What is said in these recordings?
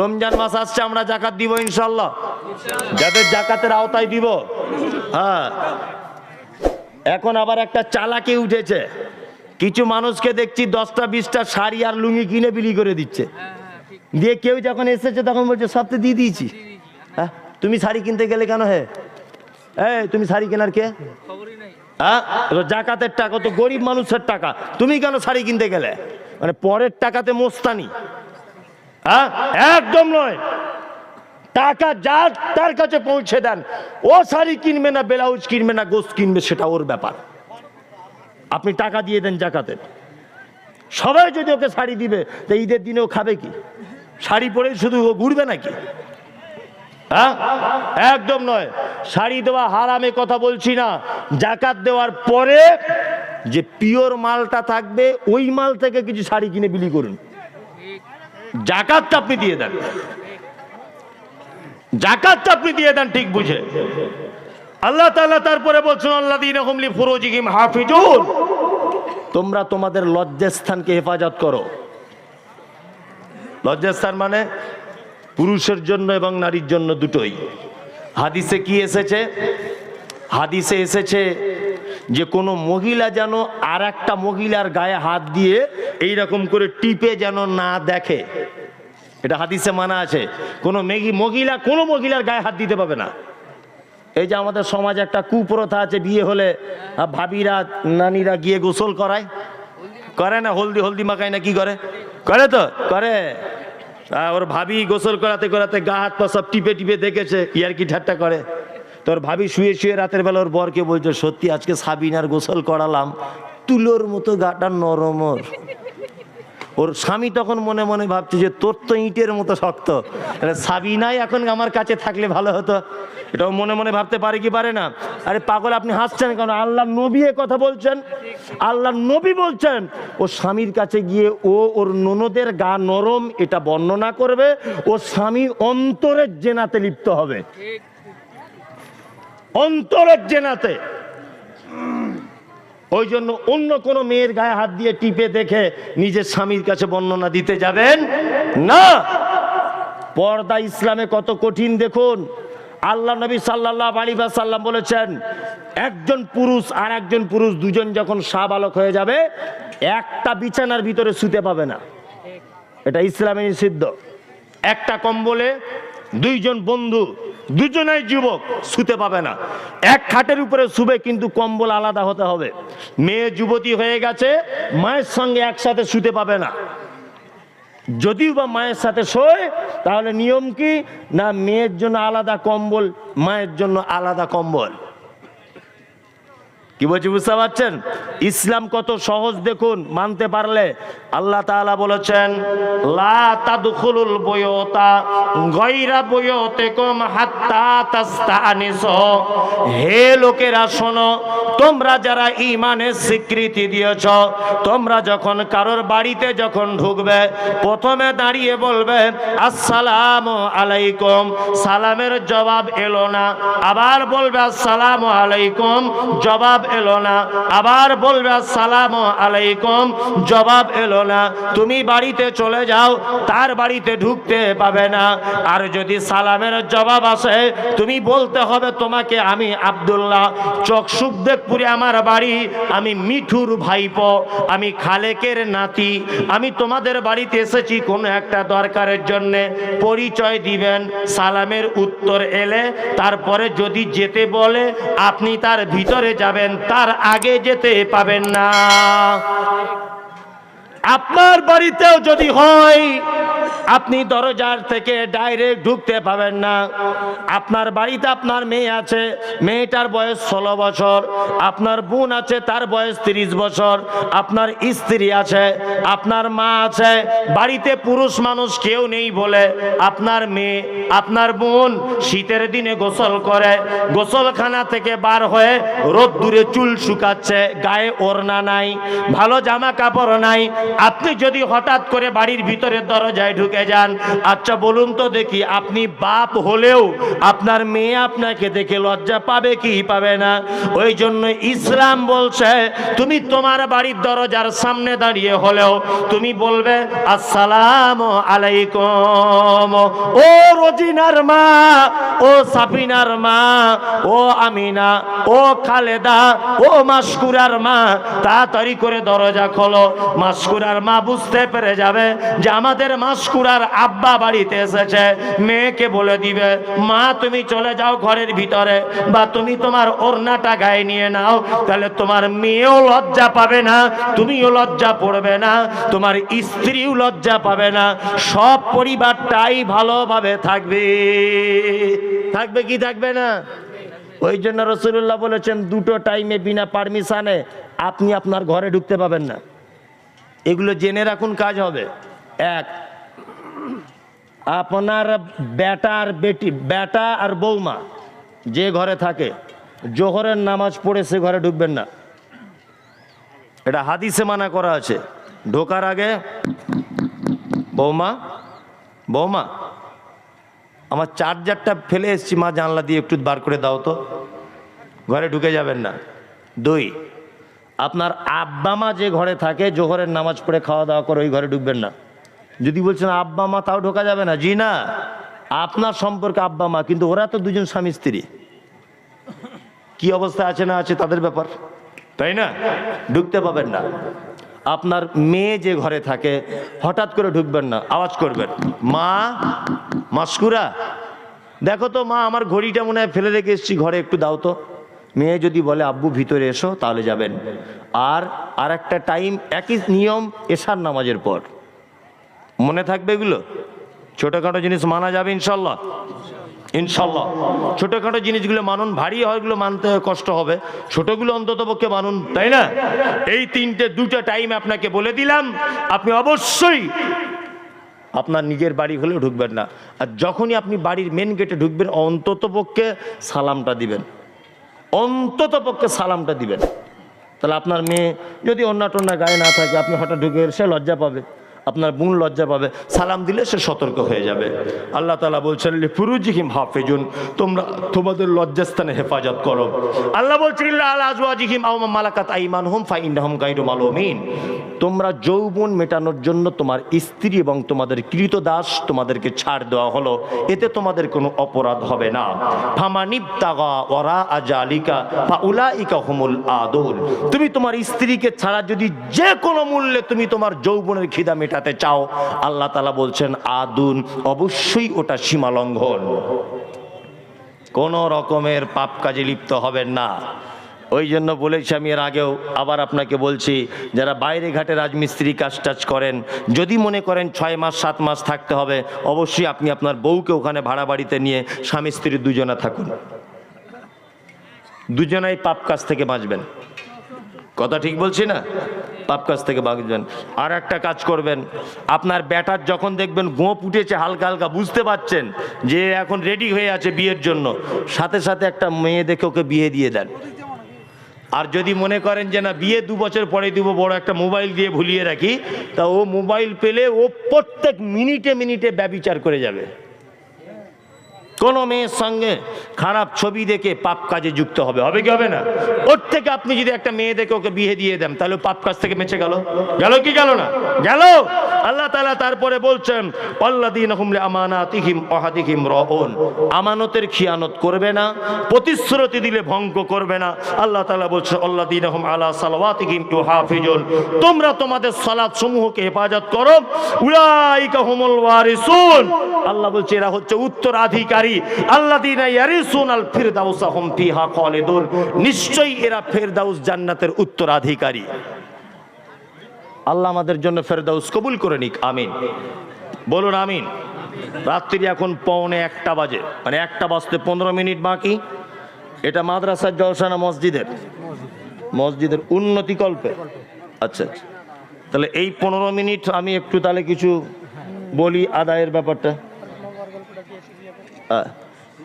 রমজান মাস আসছে, আমরা জাকাত দিব ইনশাল্লাহ যাদের জাকাতের আওতায় দিব। হ্যাঁ। এখন আবার একটা চালাকি উঠেছে। কিছু মানুষকে দেখছি দশটা, বিশটা শাড়ি আর লুঙ্গি কিনে বিলি করে দিচ্ছে। দিয়ে কেউ যখন এসেছে তখন বলছে, সব তো দিয়ে দিয়েছি। হ্যাঁ তুমি শাড়ি কিনতে গেলে কেন হে? এই, তুমি শাড়ি কেনার কে? হ্যাঁ জাকাতের টাকা, তো গরিব মানুষের টাকা। তুমি কেন শাড়ি কিনতে গেলে? মানে পরের টাকাতে মোস্তানি। হ্যাঁ? একদম নয়। টাকা যা তার কাছে পৌঁছে দেন। ও শাড়ি কিনবে না, ব্লাউজ কিনবে না, গোস্ত কিনবে, সেটা ওর ব্যাপার। আপনি টাকা দিয়ে দেন জাকাতের। সবাই যদি ওকে শাড়ি দিবে, তো ঈদের দিনে ও খাবে কি? শাড়ি পরে শুধু ও ঘুরবে নাকি? হ্যাঁ? একদম নয়। শাড়ি দেওয়া হারামে কথা বলছি না। জাকাত দেওয়ার পরে যে পিওর মালটা থাকবে, ওই মাল থেকে কিছু শাড়ি কিনে বিলি করুন। জাকাতটা আপনি দিয়ে দেন। জাকাতটা আপনি দিয়ে দেন, ঠিক বুঝে। আল্লাহ তাআলা তারপরে বলছেন আল্লাহ দিন হুমলি ফুরুজিহিম হাফিজুন। তোমরা তোমাদের লজ্জাস্থানকে হেফাজত করো। লজ্জাস্থান মানে পুরুষের জন্য এবং নারীর জন্য দুটোই। হাদিসে কি এসেছে? হাদিসে এসেছে যে কোনো মহিলা যেন আর একটা মহিলার গায়ে হাত দিয়ে এই রকম করে টিপে যেন না দেখে। এটা হাদিসে মানা আছে। কোনো মেঘি, মহিলা, কোনো মহিলার গায়ে হাত দিতে পাবে না। এই যে আমাদের সমাজে একটা কুপ্রথা আছে, বিয়ে হলে ভাবিরা, নানিরা গিয়ে গোসল করায়। করে না হলদি হলদি মাখায় না কি করে? করে তো? করে। ওর ভাবি গোসল করাতে করাতে গা হাত পা সব টিপে টিপে দেখেছে, ইয়ার কি ঠাট্টা করে। তোর ভাবি শুয়ে শুয়ে রাতের বেলা ওর বরকে বলছে, সত্যি আজকে সাবিনার গোসল করালাম। তুলোর মতো গাটা নরম ওর। ওর স্বামী তখন মনে মনে ভাবছে যে, তোর তো ইটের মতো শক্ত। সাবিনাই এখন আমার কাছে থাকলে ভালো হতো। এটাও মনে মনে ভাবতে পারে কি পারে না। আরে, পাগল, আপনি হাসছেন কেন? আল্লাহ নবী কথা বলছেন? আল্লাহ নবী বলছেন, ও স্বামীর কাছে গিয়ে ও ওর ননদের গা নরম, এটা বর্ণনা করবে। ও স্বামী অন্তরের জেনাতে লিপ্ত হবে। অন্তরের জেনাতে। ওই জন্য অন্য কোনো মেয়ের গায়ে হাত দিয়ে টিপে দেখে নিজের স্বামীর কাছে বর্ণনা দিতে যাবেন? না! পর্দা ইসলামে কত কঠিন দেখুন। আল্লাহ নবী সাল্লাহ আলী সাল্লাম বলেছেন, একজন পুরুষ আর একজন পুরুষ দুজন যখন সাবালক হয়ে যাবে, একটা বিছানার ভিতরে শুতে পাবে না। এটা ইসলামে নিষিদ্ধ। একটা কম্বলে দুইজন বন্ধু দুজনাই যুবক শুতে পাবে না। এক খাটের উপরে শুবে কিন্তু কম্বল আলাদা হতে হবে। মেয়ে যুবতী হয়ে গেছে, মায়ের সঙ্গে একসাথে শুতে পাবে না। যদিও বা মায়ের সাথে শোয়, তাহলে নিয়ম কি? না, মেয়ের জন্য আলাদা কম্বল, মায়ের জন্য আলাদা কম্বল। কি বলছি বুঝতে পারছেন? ইসলাম কত সহজ দেখুন, মানতে পারলে। আল্লাহ তাআলা বলেছেন, লা তাদখুলুল বুয়ুতা গায়রা বুয়ুতিকুম হাত্তা তাস্তানিসু। হে লোকেরা, শোনো, তোমরা যারা ঈমানের স্বীকৃতি দিয়েছ, তোমরা যখন কারোর বাড়িতে যখন ঢুকবে, প্রথমে দাঁড়িয়ে বলবে, আসসালামু আলাইকুম। সালামের জবাব এলো না। আবার বলবে, আসসালামু আলাইকুম। জবাব এলো না। আবার বলবে, আসসালামু আলাইকুম। জবাব এলো না। তুমি বাড়িতে চলে যাও, তার বাড়িতে ঢুকতে পাবে না। আর যদি সালামের জবাব আসে, তুমি বলতে হবে তোমাকে আমি আব্দুল্লাহ। চকসুকদেবপুরে আমার বাড়ি। আমি মিঠুর ভাইপো। আমি খালেকের নাতি। আমি তোমাদের বাড়িতে এসেছি কোনো একটা দরকারের জন্যে। পরিচয় দিবেন। সালামের উত্তর এলে, তারপরে যদি যেতে বলে, আপনি তার ভিতরে যাবেন। তার আগে যেতে পাবেন না। আপনার বাড়িতেও যদি হয় আপনি দরজার থেকে ডাইরেক্ট ঢুকতে পাবেন না। আপনার বাড়িতে আপনার মেয়ে আছে, মেয়েটার বয়স ষোলো বছর, আপনার বোন আছে, তার বয়স তিরিশ বছর, আপনার স্ত্রী আছে, আপনার মা আছে, বাড়িতে পুরুষ মানুষ কেউ নেই বলে আপনার মেয়ে, আপনার বোন শীতের দিনে গোসল করে, গোসলখানা থেকে বার হয়ে রোদ্দুরে চুল শুকাচ্ছে, গায়ে ওড়না নাই, ভালো জামা কাপড় নাই। আপনি যদি হঠাৎ করে বাড়ির ভিতরে দরজায় ঢুকে ঢুকে যান। আচ্ছা বলুন তো দেখি, আপনি বাপ হলেও আপনার মেয়ে আপনাকে দেখে লজ্জা পাবে কি পাবে না? ওই জন্য ইসলাম বলছে, তুমি তোমার বাড়ির দরজার সামনে দাঁড়িয়ে হলেও তুমি বলবে, আসসালাম আলাইকুম। ও রোজিনার মা, ও সাফিনার মা, ও আমিনা, ও খালেদা, ও মাসকুরার মা, তাড়াতাড়ি করে দরজা খোলো। মাসকুরার মা বুঝতে পেরে যাবে যে আমাদের মাসকুরার আব্বা বাড়িতে এসেছে, মেয়েকে বলে দিবে, মা, তুমি চলে যাও ঘরের ভিতরে বা তুমি তোমার ওড়নাটা গায়ে নিয়ে নাও, তাহলে তোমার মেয়েও লজ্জা পাবে না, তুমিও লজ্জা পড়বে না, তোমার স্ত্রীও লজ্জা পাবে না, সব পরিবারটাই ভালোভাবে থাকবে। থাকবে কি থাকবে না? ওই জন্য রসুল্লাহ বলেছেন, দুটো টাইমে বিনা পারমিশানে আপনি আপনার ঘরে ঢুকতে পাবেন না। এগুলো জেনে রাখুন কাজ হবে। এক আপনার বেটা আর বেটি বেটা আর বৌমা যে ঘরে থাকে, জোহরের নামাজ পড়ে সে ঘরে ঢুকবেন না। এটা হাদিসে মানা করা আছে। ঢোকার আগে, বৌমা বৌমা, আমার চার্জারটা ফেলে এসছি, মা জানলা দিয়ে একটু বার করে দাও তো। ঘরে ঢুকে যাবেন না। দুই, আপনার আব্বা মা যে ঘরে থাকে, জোহরের নামাজ পড়ে খাওয়া দাওয়া করে ওই ঘরে ঢুকবেন না। যদি বলছেন আব্বা মা, তাও ঢোকা যাবে না। জি না। আপনার সম্পর্কে আব্বা মা, কিন্তু ওরা তো দুজন স্বামী স্ত্রী। কি অবস্থা আছে না আছে তাদের ব্যাপার? তাই না? ঢুকতে পাবেন না। আপনার মেয়ে যে ঘরে থাকে, হঠাৎ করে ঢুকবেন না, আওয়াজ করবেন। মা, মাসকুরা, দেখো তো মা, আমার ঘড়িটা মনে হয় ফেলে রেখে এসেছি, ঘরে একটু দাও তো। মেয়ে যদি বলে, আব্বু, ভিতরে এসো, তাহলে যাবেন। আর আর একটা টাইম একই নিয়ম এশার নামাজের পর। মনে থাকবে এগুলো? ছোটোখাটো জিনিস মানা যাবে ইনশাল্লাহ। ইনশাল্লাহ। ছোটোখাটো জিনিসগুলো মানুন, ভারী হয়গুলো মানতে কষ্ট হবে। ছোটগুলো অন্তত পক্ষে মানুন, তাই না? এই তিনটে দুটো টাইম আপনাকে বলে দিলাম, আপনি অবশ্যই আপনার নিজের বাড়ি হলেও ঢুকবেন না। আর যখনই আপনি বাড়ির মেন গেটে ঢুকবেন, অন্তত পক্ষে সালামটা দিবেন। অন্তত পক্ষে সালামটা দিবেন। তাহলে আপনার মেয়ে যদি অন্য টন্যা গায়ে না থাকে, আপনি হঠাৎ ঢুকে সে লজ্জা পাবে। আপনার বোন লজ্জা পাবে, সালাম দিলে সে সতর্ক হয়ে যাবে। আল্লাহ তালা বলছেন ফুরুজিহিম হাফেজুন তোমরা তোমাদের লজ্জাস্থানে হেফাজত করো। আল্লাহ বলছেন তোমরা যৌবন মেটানোর জন্য তোমার স্ত্রী এবং তোমাদের কৃত দাস তোমাদেরকে ছাড় দেওয়া হলো। এতে তোমাদের কোনো অপরাধ হবে না। তুমি তোমার স্ত্রীকে ছাড়া যদি যে কোনো মূল্যে তুমি তোমার যৌবনের খিদা মেটাতে চাও, আল্লাহ তালা বলছেন, আদুন অবশ্যই ওটা সীমালঙ্ঘন কোনো রকমের পাপ কাজে লিপ্ত হবেন না। ওই জন্য বলেছি আমি এর আগেও, আবার আপনাকে বলছি, যারা বাইরে ঘাটে রাজমিস্ত্রি কাজ টাজ করেন, যদি মনে করেন ছয় মাস, সাত মাস থাকতে হবে, অবশ্যই আপনি আপনার বউকে ওখানে ভাড়া বাড়িতে নিয়ে স্বামী স্ত্রী দুজনা থাকুন। দুজনাই পাপ কাজ থেকে বাঁচবেন। কথা ঠিক বলছি না? পাপ কাজ থেকে বাঁচবেন আর একটা কাজ করবেন। আপনার ব্যাটার যখন দেখবেন গোপ উঠেছে, হালকা হালকা বুঝতে পারছেন যে এখন রেডি হয়ে আছে বিয়ের জন্য। সাথে সাথে একটা মেয়ে দেখে ওকে বিয়ে দিয়ে দেন। আর যদি মনে করেন যে না, বিয়ে দু বছর পরে দিব, বড় একটা মোবাইল দিয়ে ভুলিয়ে রাখি, তা ও মোবাইল পেলে ও প্রত্যেক মিনিটে মিনিটে ব্যবিচার করে যাবে। কোনো মেয়ের সঙ্গে খারাপ ছবি দেখে পাপ কাজে যুক্ত হবে হবে কি হবে না? ওর থেকে আপনি যদি একটা মেয়ে দেখে ওকে বিয়ে দিয়ে দেন, তাহলে পাপ কাজ থেকে বেঁচে গেল। গেল কি গেল না? গেল। আল্লাহ তাআলা তারপরে বলছেন অল্লাদিন হুমলে আমানাতিহিম অহাদিহিম রহন আমানতের খিয়ানত করবে না, প্রতিশ্রুতি দিলে ভঙ্গ করবে না। আল্লাহ তাআলা বলছে অল্লাদিন হুম আলা সালাওয়াতিহিম ইউহাফিজুন তোমরা তোমাদের সালাত সমূহকে হেফাজত করো। উলাইকা হুমুল ওয়ারিসুন। আল্লাহ বলছে, এরা হচ্ছে উত্তরাধিকারী। আল্লাযীনা ইয়ারিসুন আল ফিরদাউসা হুম ফিহা খালিদুন। নিশ্চয়ই এরা ফেরদাউস জান্নাতের উত্তরাধিকারী। আল্লাহ আমাদের জন্য ফেরদাউস কবুল করে নিক, আমিন। বলুন, আমিন। রাত্রি এখন পৌনে একটা বাজে। মানে একটা বাজতে পনেরো মিনিট বাকি। এটা মাদ্রাসার জলসানা মসজিদের। মসজিদের উন্নতিকল্পে আচ্ছা আচ্ছা। তাহলে এই পনেরো মিনিট আমি একটু তাহলে কিছু বলি আদায়ের ব্যাপারটা।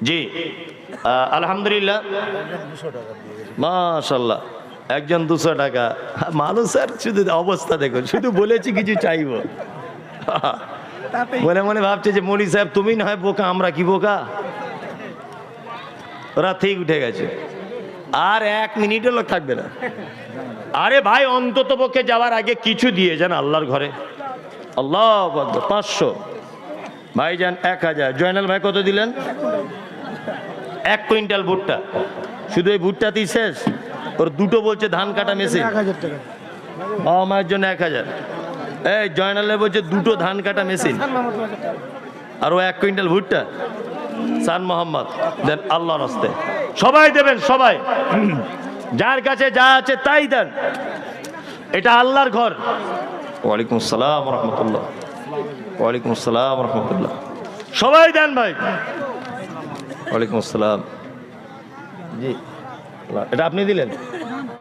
জি আলহামদুলিল্লাহ। মাশাল্লাহ একজন দুশো টাকা। মানুষ আর শুধু অবস্থা দেখুন শুধু বলেছি কিছু চাইব। মনে মনে ভাবছে যে মনি সাহেব তুমি না হয় বোকা আমরা কি বোকা? ওরা ঠিক উঠে গেছে। আর এক মিনিটও লোক থাকবে না। আরে ভাই অন্তত পক্ষে যাওয়ার আগে কিছু দিয়ে যান আল্লাহর ঘরে। আল্লাহ পাঁচশো। ভাই যান এক হাজার। জয়নাল ভাই কত দিলেন? এক কুইন্টাল ভুট্টা। শুধু এই ভুট্টাতেই শেষ? ওর দুটো বলছে ধান কাটা মেশিন। বাবা মায়ের জন্য এক হাজার। এই জয়নালে বলছে দুটো ধান কাটা মেশিন। আর ও এক কুইন্টাল ভুট্টা? সান মোহাম্মদ। দেন আল্লাহর হস্তে। সবাই দেবেন সবাই। যার কাছে যা আছে তাই দেন। এটা আল্লাহর ঘর। ওয়ালাইকুম আসসালাম রহমতুল্লাহ। ওয়ালাইকুম আসসালাম রহমতুল্লাহ। সবাই দেন ভাই। ওয়ালাইকুম আসসালাম। জি এটা আপনি দিলেন?